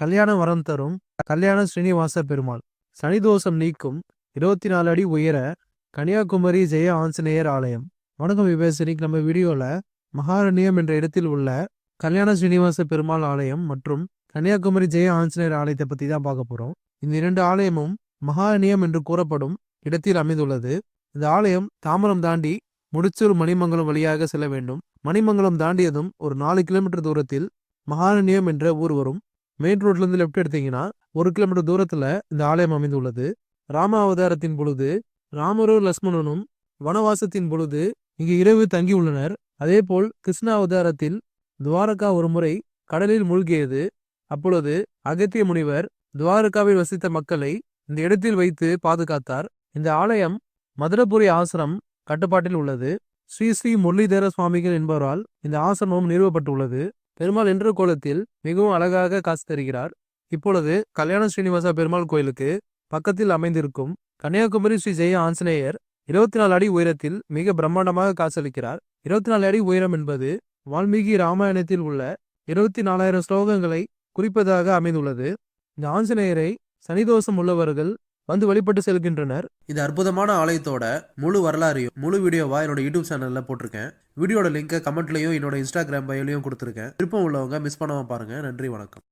கல்யாண வரம் தரும் கல்யாண ஸ்ரீனிவாச பெருமாள். சனிதோஷம் நீக்கும் இருபத்தி நாலு அடி உயர கன்னியாகுமரி ஜெய ஆஞ்சநேயர் ஆலயம். வணக்கம் விபேசனிக்கு நம்ம வீடியோவில் மகாரண்யம் என்ற இடத்தில் உள்ள கல்யாண ஸ்ரீனிவாச பெருமாள் ஆலயம் மற்றும் கன்னியாகுமரி ஜெய ஆஞ்சநேயர் ஆலயத்தை பற்றி தான் பார்க்க போகிறோம் இந்த இரண்டு ஆலயமும் மகாரண்யம் என்று கூறப்படும் இடத்தில் அமைந்துள்ளது. இந்த ஆலயம் தாமரம் தாண்டி முடிச்சூர் மணிமங்கலம் வழியாக செல்ல வேண்டும். மணிமங்கலம் தாண்டியதும் ஒரு நாலு கிலோமீட்டர் தூரத்தில் மகாரண்யம் என்ற ஊர் வரும். மெயின் ரோட்லேருந்து லெஃப்ட் எடுத்தீங்கன்னா ஒரு கிலோமீட்டர் தூரத்துல இந்த ஆலயம் அமைந்துள்ளது. ராம அவதாரத்தின் பொழுது ராமரும் லக்ஷ்மணனும் வனவாசத்தின் பொழுது இங்கு இரவு தங்கியுள்ளனர் அதேபோல் கிருஷ்ண அவதாரத்தில் துவாரகா ஒருமுறை கடலில் மூழ்கியது. அப்பொழுது அகத்திய முனிவர் துவாரகாவில் வசித்த மக்களை இந்த இடத்தில் வைத்து பாதுகாத்தார். இந்த ஆலயம் மதுரபுரி ஆசிரம் கட்டுப்பாட்டில் உள்ளது. ஸ்ரீ ஸ்ரீ முரளிதர சுவாமிகள் என்பவரால் இந்த ஆசிரமம் நிறுவப்பட்டுள்ளது. பெருமாள் என்ற கோலத்தில் மிகவும் அழகாக காசு தருகிறார். இப்பொழுது கல்யாண ஸ்ரீனிவாசா பெருமாள் கோயிலுக்கு பக்கத்தில் அமைந்திருக்கும் கன்னியாகுமரி ஸ்ரீ ஜெய ஆஞ்சநேயர் இருபத்தி நாலு அடி உயரத்தில் மிக பிரம்மாண்டமாக காசளிக்கிறார் இருபத்தி நாலு அடி உயரம் என்பது வால்மீகி ராமாயணத்தில் உள்ள இருபத்தி நாலாயிரம் ஸ்லோகங்களை குறிப்பதாக அமைந்துள்ளது. இந்த ஆஞ்சநேயரை சனிதோஷம் உள்ளவர்கள் வந்து வழிபட்டு செல்கின்றனர். இது அற்புதமான ஆலயத்தோட முழு வரலாறையும் முழு வீடியோவா என்னோட யூடியூப் சேனல்ல போட்டிருக்கேன். வீடியோட லிங்க்கை கமெண்ட்லையும் என்னோட இன்ஸ்டாகிராம் பயோலையும் கொடுத்துருக்கேன். விருப்பம் உள்ளவங்க மிஸ் பண்ணாமல் பாருங்கள் நன்றி வணக்கம்.